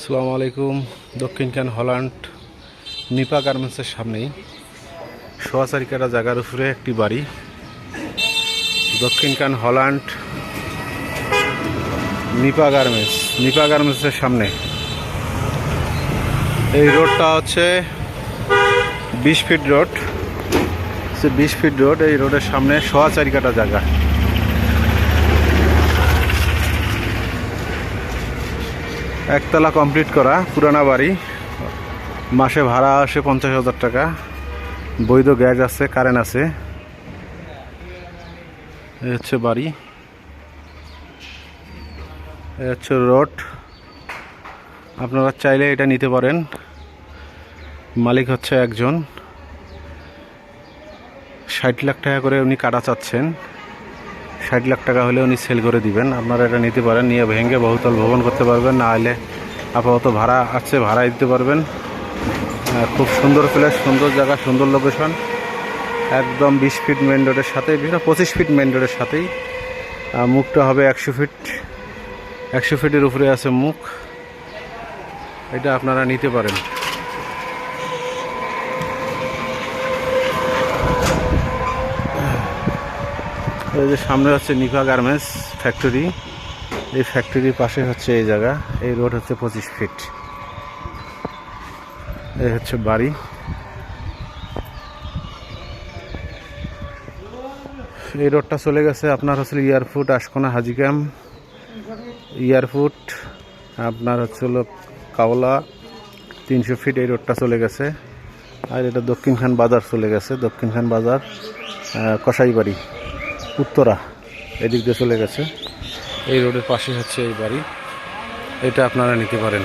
আসসালামু আলাইকুম। দক্ষিণ খান, হল্যান্ড, নিপা গার্মেন্টসের সামনেই। সোয়াচারিকাটা জায়গার উপরে একটি বাড়ি। দক্ষিণ খান, হল্যান্ড, নিপা গার্মেন্টস, নিপা গার্মেন্টসের সামনে। এই রোডটা হচ্ছে বিশ ফিট রোড। বিশ ফিট রোড, এই রোডের সামনে সোয়াচারিকাটা জায়গা। একতলা কমপ্লিট করা, পুরানা বাড়ি। মাসে ভাড়া আসে পঞ্চাশ হাজার টাকা। বৈধ গ্যাস আছে কারেন্ট আছে। হচ্ছে বাড়ি। হচ্ছে রোড। আপনারা চাইলে এটা নিতে পারেন। মালিক হচ্ছে একজন। ষাট লাখ টাকা করে উনি কাটা চাচ্ছেন। ষাট লাখ টাকা হলে উনি সেল করে দিবেন। আপনারা এটা নিতে পারেন, নিয়ে ভেঙে বহুতল ভবন করতে পারবেন, না হলে আপাতত ভাড়া আছে ভাড়ায় দিতে পারবেন। খুব সুন্দর প্লেস সুন্দর জায়গা, সুন্দর লোকেশন একদম বিশ ফিট মেন রোডের সাথে বিভিন্ন পঁচিশ ফিট মেন রোডের সাথেই। মুখটা হবে একশো ফিট একশো ফিটের উপরে আছে মুখ। এটা আপনারা নিতে পারেন। এই যে সামনে হচ্ছে নিভা গার্মেন্টস ফ্যাক্টরি। এই ফ্যাক্টরির পাশে হচ্ছে এই জায়গা। এই রোড হচ্ছে পঁচিশ ফিট। এই হচ্ছে বাড়ি। এই রোডটা চলে গেছে আপনার হচ্ছে এয়ারফুট আশকোনা হাজিগ্রাম এয়ারফুট আপনার হচ্ছে হলো কাওলা। তিনশো ফিট এই রোডটা চলে গেছে। আর এটা দক্ষিণখান বাজার চলে গেছে। দক্ষিণখান বাজার আহ, কসাইবাড়ি। উত্তরা, এদিক দিয়ে চলে গেছে। এই রোডের পাশে হচ্ছে এই বাড়ি। এটা আপনারা নিতে পারেন।